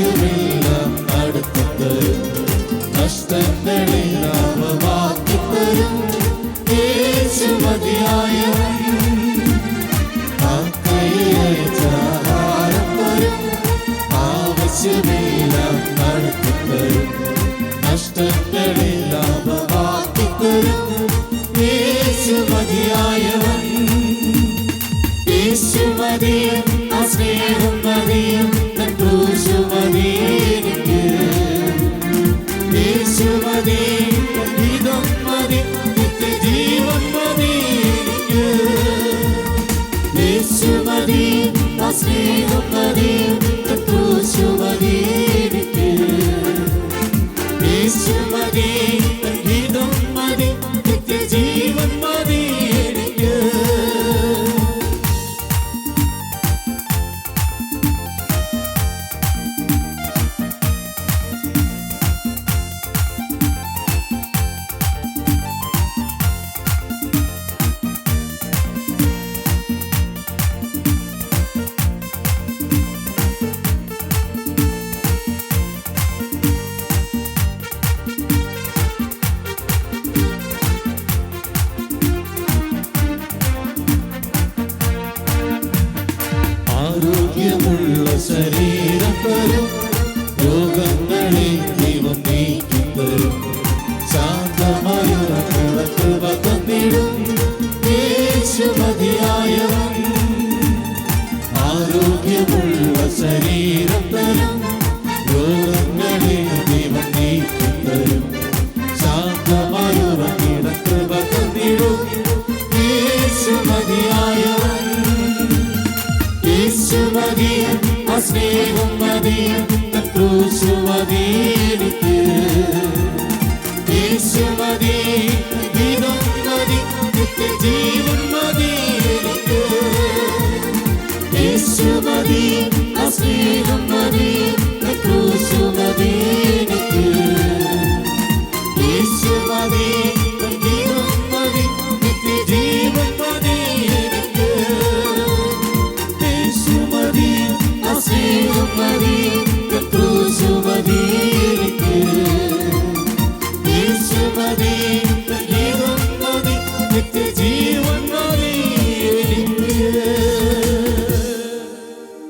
യേശുവെല്ലാം നടത്തി തരും കഷ്ടങ്ങളെ നാമമാക്കി തരും യേശു മതിയായവൻ ആവശ്യമെല്ലാം നടത്തി തരും കഷ്ടങ്ങളെ നാമമാക്കി തരും ആരോഗ്യമുള്ള ശരീരത്തരും തരും രോഗങ്ങളെ ദൈവം നീക്കിത്തരും. ശാന്തമായ കിടക്കുക തന്നിടും യേശു മതിയായവൻ ആരോഗ്യമുള്ള ശരീരത്തരും തരും രോഗങ്ങളെ ദൈവം നീക്കിത്തരും. ശാന്തമായ കിടക്കുക തന്നിടും യേശു സ്നേഹം മതിയും തൻ ക്രൂശു മതി എനിക്ക് യേശു മതി ഗീതം മതി നിത്യജീവൻ മതി എനിക്ക് യേശു മതി മതി